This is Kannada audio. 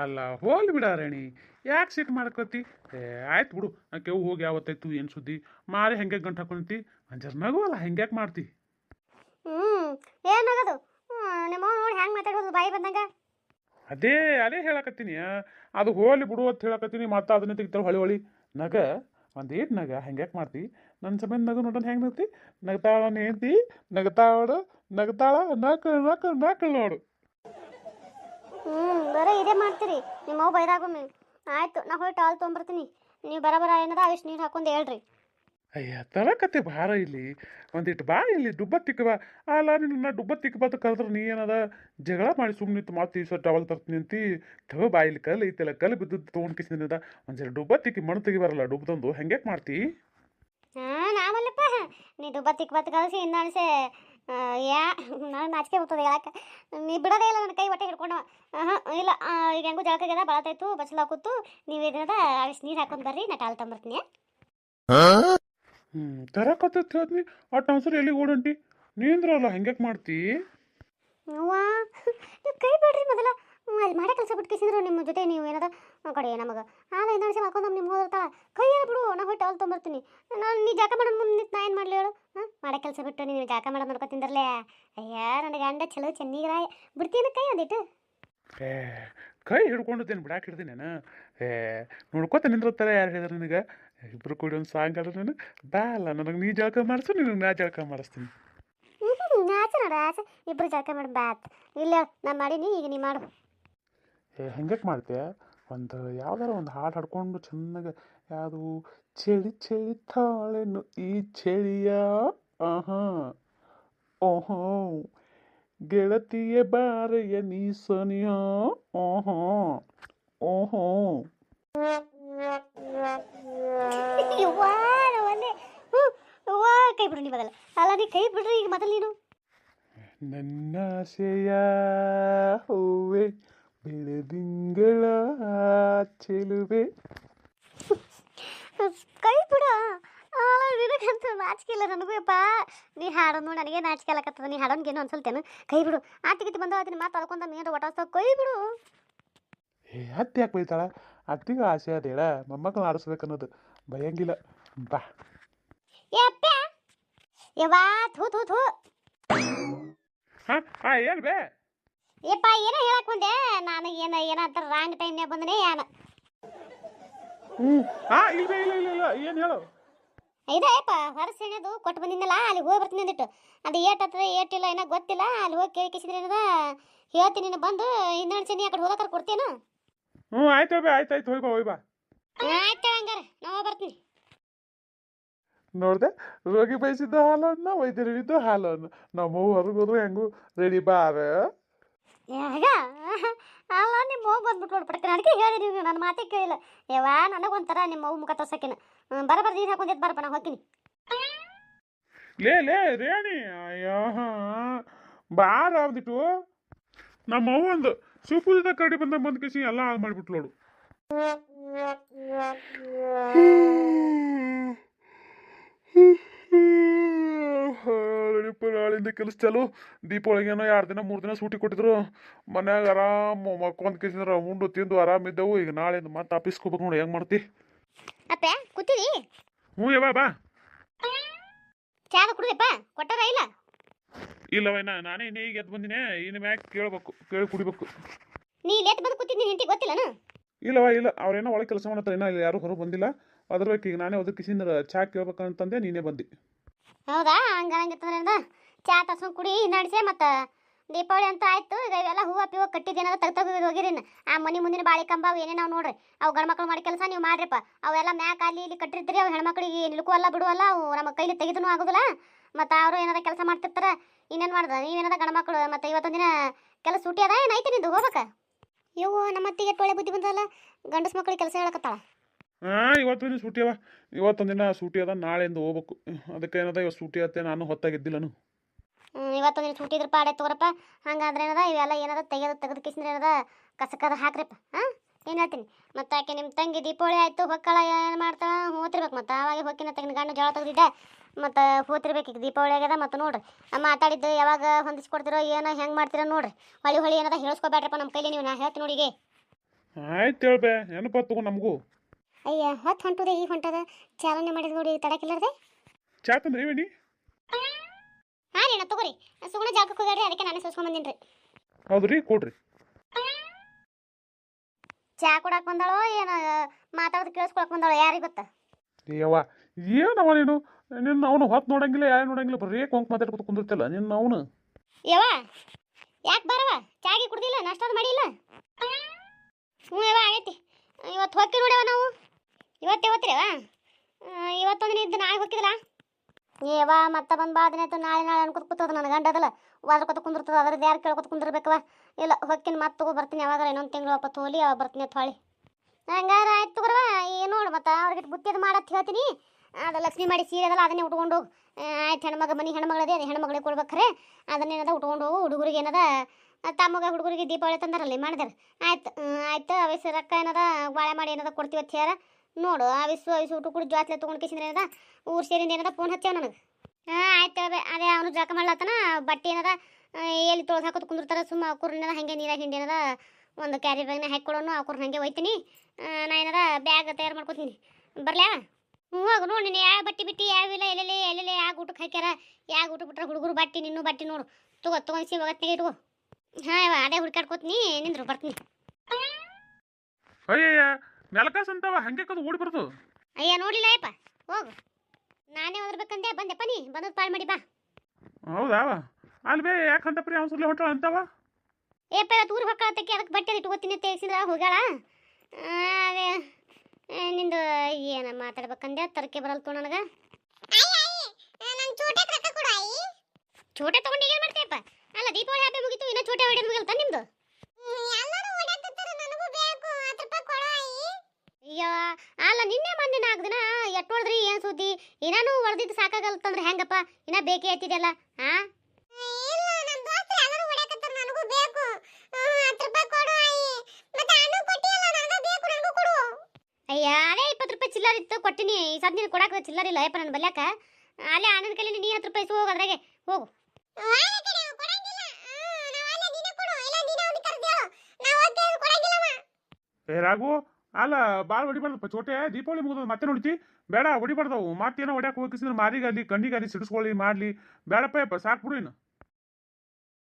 ಅಲ್ಲ ಹೋಲ್ ಬಿಡ ರಾಣಿ. ಯಾಕೆ ಸಿಟ್ಟು ಮಾಡ್ಕೋತಿ? ಏ ಆಯ್ತು ಬಿಡು. ಕೆವು ಹೋಗಿ ಯಾವತ್ತಾಯ್ತು ಏನು ಸುದ್ದಿ? ಮಾರಿ ಹೆಂಗೆ ಗಂಟು ಹಾಕೊಂತಿ? ಅಂಜರ್ ನಗುವಲ್ಲ ಹೆಂಗ್ಯಾಕೆ ಮಾಡ್ತಿ? ಹ್ಞೂ ಏನಾಗದು? ನಿಮ್ಮ ನೋಡಿ ಹೆಂಗೆ ಮಾತಾಡೋದು ಬಾಯಿ ಬಂದಂಗ? ಅದೇ ಅದೇ ಹೇಳಕತ್ತೀನಿ. ಅದು ಹೋಲಿ ಬಿಡು ಅಂತ ಹೇಳಕತ್ತೀನಿ ಮತ್ತೆ ಅದನ್ನ ತೆಗಿತಾಳೆ ಹೊಳಿ ಹೊಳಿ. ನಗ ಒಂದು ಏಟ್ ನಗ ಹೆಂಗ್ಯಾಕೆ ಮಾಡ್ತಿ? ನನ್ನ ಸಮೇತ ನಗು ನೋಡೋಣ ಹೆಂಗೆ ನಗ್ತಿ? ನಗ್ತಾಳ ನೇಂತಿ ನಗ್ತಾಳ ನಗ್ತಾಳ ನಕ್ ನಕ್ ನಕ್ ನೋಡು. ಇದೇ ಮಾಡ್ತೀರಿ? ನಿಮ್ಮ ಅವ್ವ ಬೈದಾಗೊಮ್ಮೆ ಆಯ್ತು ನಾ ಹೋಗಿ ಟಾಲ್ ತೊಗೊಂಬರ್ತೀನಿ ನೀವು ಬರಬರ ಏನದ ಅವಿಷ್ಟು ನೀರು ಹಾಕೊಂಡು ಹೇಳ್ರಿ. ಅಯ್ಯ ತರಕತೆ ಭಾರ ಇಲ್ಲಿ. ಒಂದಿಟ್ಟು ಬಾ ಇಲ್ಲಿ ಡುಬ್ಬ ತಿಕ್ಕ ಬಾ. ಅಲ್ಲ ನಿನ್ನ ಡುಬ್ಬ ತಿಕ್ಕ ಬಾ ಕರೆದ್ರೆ ನೀ ಏನದ? ಜಗಳ ಮಾಡಿ ಸುಮ್ಮನೆ ನಿಂತು ಮತ್ತೆ ಈ ಸರ್ ಟವಲ್ ತರ್ತೀನಿ ಅಂತಿ. ತಗೋ ಬಾ ಇಲ್ಲಿ ಕಲ್ಲು ಐತಲ್ಲ ಕಲ್ಲು ಬಿದ್ದದ್ದು ತೊಗೊಂಡು ಕಿಸಿದ ಸರಿ ಡುಬ್ಬ ತಿಕ್ಕಿ ಮಣ್ಣು ತೆಗಿ ಬರಲ್ಲ ಡುಬ್ಬ ತಂದು ಹೆಂಗ್ಯಾಕೆ ಮಾಡ್ತಿ? ಹಾ ನಾವಲ್ಲಪ್ಪ. ನೀ ಡುಬ್ಬ ತಿಕ್ಕ ಬತ್ ಕಳಿಸಿ ಇನ್ನೊಂದ್ಸೆ ಯಾ ನಾನು ನಾಚಿಕೆ ಬರ್ತದೆ ಹೇಳಕ್ಕೆ. ನೀ ಬಿಡೋದೇ ಇಲ್ಲ ನನ್ನ ಕೈ ಹೊಟ್ಟೆ ಹಿಡ್ಕೊಂಡು. ಹಾಂ ಇಲ್ಲ ಈಗ ಹೆಂಗೂ ಜಳಕಾಗ್ಯದ ಬಳತಾಯ್ತು ಬಚ್ಚಲ ಕೂತು ನೀವು ಏನದ ಅಷ್ಟು ನೀರು ಹಾಕೊಂಡು ಬರ್ರಿ ನಾ ಟಾಲ್ ತಂಬರ್ತೀನಿ ಹ್ಞೂ ತರಕತ್ತ ಹೇಳ್ತೀನಿ ಆ ಅನ್ಸರ್ ಎಲ್ಲಿ ಓಡಂಟಿ? ನೀಂದ್ರಲ್ಲ ಹೆಂಗ್ಯಾಕೆ ಮಾಡ್ತಿ? ಅವ್ವ ನೀವು ಕೈ ಬಿಡ್ರಿ ಮೊದಲ. ಅಲ್ಲಿ ಮಾಡೋ ಕೆಲಸ ಬಿಟ್ಟು ಕಿಸಿದ್ರು ನಿಮ್ಮ ಜೊತೆ ನೀವು ಏನದ? ಕಡೆ ನಮಗೆ. ಆಗ ಇನ್ನೊಂದು ಸಲ ಹಾಕೊಂಡು ನಿಮ್ಮ ಹೋದಿರ್ತಾಳ. ಕೈಯಲ್ಲಿ ಬಿಡು ನಾ ಹೋಗಿ ಟವಲ್ ತೊಗೊಂಬರ್ತೀನಿ ನಾನು ನೀ ಜಾಕ ಮಾಡೋಣ ಮುಂದೆ ನಿಂತು ನಾ ಏನು ಮಾಡಲಿ ಹೇಳು? ಹಾಂ? ಮಾಡೋ ಕೆಲಸ ಬಿಟ್ಟು ನೀನು ಜಾಕ ಮಾಡೋದು ನೋಡ್ಕೊತಿಂದ್ರಲ್ಲೇ ಅಯ್ಯ ನನಗೆ ಗಂಡ ಚಲೋ ಚೆನ್ನಾಗಿರ ಬಿಡ್ತೀನಿ ಕೈ ಒಂದಿಟ್ಟು? ಏ ಕೈ ಹಿಡ್ಕೊಂಡಿದ್ದೇನೆ ಬಿಡಾಕ್ ಹಿಡ್ತೀನಿ ನಾನು. ಏ ನೋಡ್ಕೊತ ನಿಂದಿರ್ತಾರೆ ಯಾರು ಹೇಳಿದ್ರು ನಿನಗೆ? ಇಬ್ರು ಕೂಡಿ ಒಂದು ಸಾಂಗ್ ಹೇಳಿದ್ರೆ ನಾನು? ಬಾ ಅಲ್ಲ ನನಗೆ ನೀ ಜಳಕ ಮಾಡಿಸು ನಿನಗೆ ನಾ ಜಳಕ ಮಾಡಿಸ್ತೀನಿ. ಆಚೆ ನೋಡ ಆಚೆ ಇಬ್ರು ಜಾಕ ಮಾಡಿ ಬಾತ್ ಇಲ್ಲ ನಾ ಮಾಡೀನಿ ಈಗ ನೀ ಮಾಡು. ಏ ಹೆಂಗಕ್ಕೆ ಮಾಡ್ತೀಯ? ಒಂದು ಯಾವ್ದಾರ ಒಂದು ಹಾಡು ಹಾಡ್ಕೊಂಡು ಚೆನ್ನಾಗಿ ಯಾವುದು ಚಳಿ ಚಳಿ ತಾಳೆನು ಈ ಚಳಿಯ? ಆಹಾ. ಓಹೋ. ಗೆಳತಿಯ ಬಾರೆಯ ನೀ ಸನಿಯ ಓಹೋ. ಓಹೋ ಕೈ ಬಿಡ್ರಿ ನೀ ಮೊದಲ ಅಲ್ಲ ನೀ ಕೈ ಬಿಡ್ರಿ ಈಗ ಮೊದಲು ನೀನು. ನನ್ನಾಸೆಯ ಹೂವೆ ಬೆಳೆದಿಂಗಳ ಚೆಲುವೆ ಕೈ ಬಿಡು ನಿನಗಂತೂ ನಾಚಿಕೆ ಇಲ್ಲ ನನಗೂ ಅಪ್ಪ ನೀ ಹಾಡೋದು ನೋಡಿ ನನಗೆ ನಾಚಿಕೆ ಅಲ್ಲಕತ್ತದ ನೀ ಹಾಡೋನ್ಗೇನು ಅನ್ಸಲ್ತೇನು? ಕೈ ಬಿಡು ಆತಿಗಿತಿ ಬಂದ ಅದನ್ನ ಮಾತು ಅದಕ್ಕೊಂದ ನೀನು ಒಟಾಸ್ತಾವ ಕೈ ಬಿಡು ಏ ಅತ್ತೆ ಯಾಕೆ ಬೈತಾಳ? ಅತ್ತಿಗೆ ಆಸೆ ಅದೇಳ ಮೊಮ್ಮಕ್ಕಳು ಆಡಿಸ್ಬೇಕನ್ನೋದು. ಭಯಂಗಿಲ್ಲ ಬಾ. ಯಪ್ಪ. ಯವ್ವಾ ಥೂ ಥೂ ಥೂ. ಹಾ ಹಾ ಏನು ಬೇ ಏಪ್ಪ ಏನೋ ಹೇಳಕ್ ಬಂದೆ. ನಾನು ಏನೋ ಏನಂತ ಅಂತಾರ ರಾಂಗ್ ಟೈಮ್ನ್ಯಾಗ ಬಂದನೇ ಏನ ಹ್ಞೂ ಹಾಂ ಇಲ್ಲ ಇಲ್ಲ ಇಲ್ಲ ಇಲ್ಲ ಏನು ಹೇಳು? ಇದಪ್ಪ ಹೊರಸ್ ಕೊಟ್ಟು ಬಂದಿದ್ದಲ್ಲ ಅಲ್ಲಿ ಹೋಗಿ ಬರ್ತೀನಿ ಅಂದಿಟ್ಟು. ಅದು ಏಟ್ ಹತ್ರ ಏಟಿಲ್ಲ ಏನ ಗೊತ್ತಿಲ್ಲ ಅಲ್ಲಿ ಹೋಗಿ ಕೇಳಿ ಕೇಸಿದ್ರೆ ಏನದ? ಹೇಳ್ತೀನಿ ನೀನು ಬಂದು ಇನ್ನೊಂದು ಸನಿ ಆ ಕಡೆ ಹೋಗಕ್ಕಾರ ಕೊಡ್ತೇನು ಹ್ಞೂ ಆಯ್ತು ಬೇ ಆಯ್ತು ಆಯ್ತು ಹೋಗಿ ಬಾ ಹೋಗಿ ಬಾ. ಆಯ್ತು ಹಂಗಾರ ನಾ ಬರ್ತೀನಿ. ನೋಡ್ದೆ ರೋಗಿ ಬಯಸಿದ್ದ ಹಾಲನ್ನ ವೈದ್ಯರು ಹಿಡಿದು ಹಾಲನ್ನು ನಮ್ಮ ಹೊರಗೆ ಹೆಂಗು ರೆಡಿ ಬಾರ. ಯಾಗ? ಅಲ್ಲ ನಿಮ್ಮ ಮಗು ಬಂದ್ಬಿಟ್ಟು ನೋಡಿ ಪಡ್ಕ ನನಗೆ ಹೇಳಿದೀವಿ ನೀವು ನನ್ನ ಮಾತೇ ಕೇಳಿಲ್ಲ. ಯವ್ವ ನನಗೆ ಒಂಥರ ನಿಮ್ಮ ಮಗು ಮುಖ ತೋರ್ಸಕ್ಕಿನ. ಬರ ಬರ ನೀರು ಹಾಕೊಂಡಿದ್ದು ಬರಪ್ಪ ನಾ ಹೋಗ್ತೀನಿ. ಲೇ ಲೇ ರೇಣಿ ಅಯ್ಯೋ ಬಾರ ಆಗ್ಬಿಟ್ಟು ನಮ್ಮ ಒಂದು ಸುಪೂಜಿತ ಕಡೆ ಬಂದ ಬಂದ್ ಕಿಸಿ ಎಲ್ಲ ಹಾಳು ಮಾಡಿಬಿಟ್ಲು ನೋಡು ರೆಡಿಪ್ಪ ನಾಳಿಂದ ಕೆಲಸ ಚಾಲು ದೀಪಾವಳಿಗೇನೋ ಎರಡು ದಿನ ಮೂರು ದಿನ ಸೂಟಿ ಕೊಟ್ಟಿದ್ರು. ಮನ್ಯಾಗ ಆರಾಮ ಮಕ್ಕೊಂದ್ ಕಿಸಿದ್ರ ಉಂಡು ತಿಂದು ಆರಾಮಿದ್ದೆವು ಈಗ ನಾಳೆ ಮತ್ತೆ ಆಫೀಸ್ ಹೋಗ್ಬೇಕು ನೋಡಿ ಹೆಂಗೆ ಮಾಡ್ತಿ? ಅಪ್ಪ ಕೂತಿರಿ ಹ್ಞೂ ಯವ್ವ ಬಾ. ಕುಡಿದಪ್ಪ ಕೊಟ್ಟಾರ ಇಲ್ಲ? ಇಲ್ಲವ ಇನ್ನ ನಾನೇ ಇನ್ನೇ ಈಗ ಎದ್ದು ಬಂದಿನಿ. ಇನ್ನು ಮ್ಯಾಗ ಕೇಳ್ಬೇಕು ಕೇಳಿ ಕುಡಿಬೇಕು. ನೀ ಲೇಟ್ ಬಂದು ಕೂತಿದ್ದೀನಿ ಹೆಂಡತಿ ಗೊತ್ತಿಲ್ಲನ ಇಲ್ಲವ ಇಲ್ಲ ಅವ್ರೇನೋ ಒಳಗೆ ಕೆಲಸ ಮಾಡತ್ತಾರೆ ಇನ್ನೂ ಇಲ್ಲಿ ಯಾರು ಹೊರಗೆ ಬಂದಿಲ್ಲ. ಅದ್ರ ಬೇಕು ಈಗ ನಾನೇ ಕಿಸಿಂದ್ರ ಚಾ ಕೇಳ್ಬೇಕಂತಂದೆ ನೀನೇ ಬಂದಿ. ಹೌದಾ? ಹಂಗಂಗಿತ್ತಂದ್ರೆ ಚಾ ತರ್ಸ್ಕೊಂಡು ಕುಡಿ ನಡ್ಸೆ ಮತ್ತು. ದೀಪಾವಳಿ ಅಂತ ಆಯ್ತು, ಈಗ ಇವೆಲ್ಲ ಹೂವು ಪಿವ ಕಟ್ಟಿದ್ದೇನದ ತಗ ತೆಗೆದು ಹೋಗಿರಿನ. ಆ ಮನೆ ಮುಂದಿನ ಬಾಳೆ ಕಂಬ ಅವು ಏನೇ ನಾವು ನೋಡ್ರಿ. ಅವು ಗಂಡ್ಮಕ್ಳು ಮಾಡಿ ಕೆಲಸ ನೀವು ಮಾಡ್ರಿಪ್ಪ. ಅವೆಲ್ಲ ಮ್ಯಾಕ್ ಅಲ್ಲಿ ಇಲ್ಲಿ ಕಟ್ಟಿರ್ತೀರಿ, ಅವು ಹೆಣ್ಮಕ್ಳಿಗೆ ನಿಲ್ಕುವಲ್ಲ ಬಿಡುವಲ್ಲ ಅವು ನಮ್ಮ ಕೈಲಿ ತೆಗೆದೂ ಆಗೋದಿಲ್ಲ. ಮತ್ತು ಅವರು ಏನಾರ ಕೆಲಸ ಮಾಡ್ತಿರ್ತಾರೆ, ಇನ್ನೇನು ಮಾಡ್ದ? ನೀವೇನಾದ ಗಂಡ್ಮಕ್ಳು ಮತ್ತು ಇವತ್ತೊಂದು ದಿನ ಕೆಲಸ ಸೂಟಿ ಅದ ಏನೈತಿ ನಿಂದು ಹೋಗ್ಬೇಕು? ಇವು ನಮ್ಮ ಅತ್ತಿಗೆ ಒಳ್ಳೆ ಬುದ್ಧಿ ಬಂದಲ್ಲ ಗಂಡಸ್ ಮಕ್ಳಿಗೆ ಕೆಲಸ ಹೇಳಕತ್ತಾಳ. ಹಾಂ ಇವತ್ತು ದಿನ ಸೂಟಿ ಅವ. ಇವತ್ತೊಂದು ದಿನ ಸೂಟಿ ಅದ ನಾಳೆಯಿಂದ ಹೋಗ್ಬೇಕು. ಅದಕ್ಕೆ ಏನದ ಇವತ್ತು ಸೂಟಿ ಆಗುತ್ತೆ ನಾನು ಹೊತ್ತಾಗಿದ್ದಿಲ್ಲನು ಇವತ್ತೊಂದಿನ ಇವತ್ತೊಂದು ದಿನ ಸೂಟಿ ಇದ್ರ ಪಾಡೆ ತಗೋರಪ್ಪ. ಹಂಗಾದ್ರೆ ಏನದ ಇವೆಲ್ಲ ಏನದ ತೆಗೆದು ತೆಗೆದು ಕಿಸಿದ್ರೆ ಏನದ ಕಸಕದ ಹಾಕ್ರಪ್ಪ. ಹಾಂ ಏನು ಹೇಳ್ತೀನಿ? ಮತ್ತೆ ಆಕೆ ನಿಮ್ಮ ತಂಗಿ ದೀಪಾವಳಿ ಆಯಿತು ಹೊಕ್ಕಳ ಏನು ಮಾಡ್ತಾಳ ಹೋತಿರ್ಬೇಕು. ಮತ್ತೆ ಅವಾಗ ಹೊಕ್ಕಿನ ತೆಗಿನ ಗಂಡು ಜೋಳ ತೆಗ್ದಿದ್ದೆ. ಮತ್ತು ಹೋತಿರ್ಬೇಕು ಈಗ ದೀಪಾವಳಿ ಆಗ್ಯದ. ಮತ್ತು ನೋಡ್ರಿ ಮಾತಾಡಿದ್ದು ಯಾವಾಗ ಹೊಂದಿಸ್ಕೊಡ್ತಿರೋ ಏನೋ ಹೆಂಗೆ ಮಾಡ್ತಿರೋ ನೋಡ್ರಿ. ಹೊಳಿ ಹೊಳಿ ಏನದ ಹೇಳ್ಸ್ಕೊಬೇಡ್ರಪ್ಪ ನಮ್ಮ ಕೈಲಿ ನೀವು ನಾ ಹೇಳ್ತೀನಿ ನೋಡಿಗೆ ಆಯ್ತು ಹೇಳ್ಬೆ ತಗೋ ನಮಗೂ. ಅಯ್ಯ ಹೊತ್ತು ಹೊಂಟದೆ ಈಗ ಹೊಂಟದ? ಚಾಲನೆ ಮಾಡಿದ ನೋಡಿ ತಡಕಿಲ್ಲದೆ ಚಾ ತಂದ್ರಿ ವೇಣಿ? ಹಾಂ ರೀ ತಗೋರಿ. ಸುಗುಣ ಜಾಗಕ್ಕೆ ಹೋಗ್ಯಾಡ್ರಿ ಅದಕ್ಕೆ ನಾನೇ ಸೋಸ್ಕೊಂಡ್ ಹೌದು ಹೌದ್ರಿ ಕೊಡ್ರಿ. ಚಾ ಕೊಡಕ್ಕೆ ಬಂದಾಳೋ ಏನ ಮಾತಾಡೋದು ಕೇಳಿಸ್ಕೊಳಕ್ ಬಂದಾಳೋ ಯಾರಿಗೆ ಗೊತ್ತ? ಏವ ಏನವ ನೀನು? ನಿನ್ನ ಅವನು ಹೊತ್ತು ನೋಡಂಗಿಲ್ಲ ಯಾರು ನೋಡಂಗಿಲ್ಲ ಬರೀ ಕೊಂಕ್ ಮಾತಾಡ್ಕೊತ ಕುಂದಿರ್ತಲ್ಲ ನಿನ್ನ ಅವನು. ಯವ್ವ ಯಾಕೆ ಬರವ ಚಾಗಿ ಕುಡ್ದಿಲ್ಲ ನಾಷ್ಟಾದ ಮಾಡಿಲ್ಲ? ಹ್ಞೂ ಯವ್ವ ಆಗೈತಿ. ಇವತ್ತು ನಾವು ಇವತ್ತೇ ಹೋಗ್ತೀರವ ಇವತ್ತೊಂದು ಇದ್ದು ನಾಳೆ ಹೋಗಿದ್ರ ಏವಾ, ಮತ್ತೆ ಬಂದು ದಿನ ನಾಳೆ ನಾಳೆ ಅನ್ಕೋತ ಕೂತದ ನನ್ನ ಗಂಡ ಗಂಡದಲ್ಲ ಕೊತ್ತ ಕುಂದಿರ್ತದ ಅದ್ರದ್ದು ಯಾರು ಕೇಳ್ಕೊತ ಕುಂದಿರ್ಬೇಕವ ಇಲ್ಲ ಹೊಕ್ಕಿನ ಮತ್ತೆ ತಗೋ ಬರ್ತೀನಿ ಯಾವಾಗ ಇನ್ನೊಂದು ತಿಂಗಳು ಅಪ್ಪ ತೋಲಿ ಅವ ಬರ್ತೀನಿ ಅಂತ ಹಂಗಾರ ಆಯ್ತು ತಗೋರವ ಏನು ನೋಡು, ಮತ್ತೆ ಅವ್ರಿಗೆ ಬುತ್ತಿದು ಮಾಡತ್ ಹೇಳ್ತೀನಿ. ಅದು ಲಕ್ಷ್ಮಿ ಮಾಡಿ ಸೀರೆ ಅದಲ್ಲ, ಅದನ್ನೇ ಉಟ್ಕೊಂಡು ಹೋಗು. ಆಯ್ತು ಹೆಣ್ಮಗ, ಮನೆ ಹೆಣ್ಮಗಳದೇ ಅದು ಹೆಣ್ಮಗಳಿಗೆ ಕೊಡ್ಬೇಕ್ರೆ. ಅದನ್ನೇನದ ಉಟ್ಕೊಂಡು ಹೋಗು. ಹುಡುಗರಿಗೆ ಏನದ, ತಮ್ಮಗ ಹುಡುಗರಿಗೆ ದೀಪಾವಳಿ ತಂದಾರಲ್ಲಿ ಮಾಡಿದಾರೆ. ಆಯ್ತು ಆಯ್ತು ಅವೇ ರೊಕ್ಕ ಏನದ ಬಾಳೆ ಮಾಡಿ ಏನದ ಕೊಡ್ತೀವಿ ಅಂತ ನೋಡು ಅವಿಸು ಅವಿಸು ಊಟ ಕೂಡ ಜಾತ್ಲೆ ತೊಗೊಂಡು ಕಿಸಿದ್ರೆ ಏನದ? ಊರು ಸೇರಿಂದ ಏನದ? ಫೋನ್ ಹಚ್ಚಾವ ನನಗೆ. ಹಾಂ ಆಯ್ತು ಅದೇ ಅವನು ಜಳಕ ಮಾಡ್ಲತ್ತನ ಬಟ್ಟೆ ಏನದ ಆ, ಎಲ್ಲಿ ತೊಳೆದು ಹಾಕೋದು ಕುಂದಿರ್ತಾರೆ ಸುಮ್ಮ ಅಕ್ಕೂರ್ನದ ಹಾಗೆ ನೀರಾಗ ಏನದ ಒಂದು ಕ್ಯಾರಿ ಬ್ಯಾಗ್ನ ಹಾಕ್ಕೊಡೋನು ಅಕ್ಕೂರ್ನ ಹಾಗೆ ಒಯ್ತೀನಿ. ಆ, ನಾ ಏನದ ಬ್ಯಾಗ್ ತಯಾರು ಮಾಡ್ಕೊತೀನಿ. ಹ್ಞೂ ಹೋಗು ನೋಡಿ ನೀನು ಯಾವ ಬಟ್ಟೆ ಬಿಟ್ಟು ಯಾವಿಲ್ಲ ಎಲ್ಲೆಲ್ಲಿ ಎಲ್ಲೆಲ್ಲಿ ಯಾವ ಊಟಕ್ಕೆ ಹಾಕ್ಯಾರ ಯಾವ ಊಟ ಬಿಟ್ರೆ ಹುಡುಗರು ಬಟ್ಟೆ ನಿನ್ನೂ ಬಟ್ಟೆ ನೋಡು. ತಗೋ ತೊಗೊಂಡ್ಸಿ ಒಗತ್ತಿಗೆ ಇಟ್ಕೋ. ಹಾಂ ಅದೇ ಹುಡ್ಕಾಡ್ಕೋತೀನಿ ನಿಂದ್ರು ಬರ್ತೀನಿ. ಅಯ್ಯಯ್ಯ ನೆಲಕಾಸ್ ಅಂತಾವ ಹಂಗೆ ಕದು ಓಡಿ ಬರ್ದು ಅಯ್ಯ ನೋಡಿಲ್ಲ ಅಯ್ಯಪ್ಪ. ಹೋಗು. ನಾನೇ ಓದಿರ್ಬೇಕಂದೆ ಬಂದೆಪ್ಪ ನೀ ಬಂದದ್ದು ಪಾಳ್ ಮಾಡಿ ಬಾ. ಹೌದಾವ ಅಲ್ಲಿ ಬೇ ಯಾಕಂತ ಪ್ರಿಯ ಅವಸರ್ಲೆ ಹೊಂಟಾಳ ಅಂತವ? ಏಪ್ಪ ಇವತ್ತು ಊರಿಗೆ ಹೊಕ್ಕಳತ್ತಕ್ಕೆ ಅದಕ್ಕೆ ಬಟ್ಟೆ ಇಟ್ಕೋತೀನಿ ಅಂತ ಹೇಳ್ಸಿದ್ರ ಹೋಗ್ಯಾಳ? ಅದೇ ನಿಂದು ಏನ ಮಾತಾಡ್ಬೇಕಂದೆ ತರಕೆ ಬರಲ್ತು ನನಗೆ. ಚೋಟೆ ತಗೊಂಡು ಏನು ಮಾಡ್ತೀಯಪ್ಪ ಅಲ್ಲ ದೀಪಾವಳಿ ಹಬ್ಬ ಮುಗಿತು ಇನ್ನೂ ಚೋಟೆ ಹೊಡೆಯೋದು ಮುಗಿಲ್ತಾ ನಿಮ್ದು ಅಯ್ಯ ಅಲ್ಲ ನಿನ್ನೆ ಮೊನ್ನೆ ನಾಲ್ಕು ದಿನ ಎಟ್ಟೋಳ್ದ್ರಿ ಏನ್ ಸುದ್ದಿ ಏನಾನು ಹೊಡೆದಿದ್ದು ಸಾಕಾಗಲ್ತಂದ್ರೆ ಹೆಂಗಪ್ಪ? ಇನ್ನ ಬೇಕೇ ಐತಿದೆಯಲ್ಲ ಹಾ ಅಯ್ಯ ಅದೇ ಇಪ್ಪತ್ತು ರೂಪಾಯಿ ಚಿಲ್ಲರ್ ಇತ್ತು ಕೊಟ್ಟಿನಿ. ಈ ಸದ್ ನೀನು ಕೊಡಾಕ ಚಿಲ್ಲರ್ ಇಲ್ಲ ಅಯ್ಯಪ್ಪ ನನ್ನ ಬಲ್ಯಾಕ? ಅಲ್ಲೇ ಅಣ್ಣನ ಕೈಲಿ ನೀ ಹತ್ತು ರೂಪಾಯಿ ಹೋಗು ಅದ್ರಾಗೆ ಹೋಗು. ಏ ರಾಘು ಅಲ್ಲ ಭಾಳ ಹೊಡಿಬಾರ್ದಪ್ಪ ಚೋಟೆ. ದೀಪಾವಳಿ ಮುಗಿದ ಮತ್ತೆ ನೋಡ್ತಿ? ಬೇಡ ಹೊಡಿಬಾರ್ದವು ಮತ್ತೇನೋ ಹೊಡ್ಯಾಕ ಹೋಗಿಸಿದ್ರೆ ಮಾರಿಗೆ ಅಲ್ಲಿ ಸಿಡಿಸ್ಕೊಳ್ಳಿ, ಮಾಡ್ಲಿ. ಬೇಡಪ್ಪ ಯಪ್ಪ ಸಾಕು ಬಿಡು ಇನ್ನು.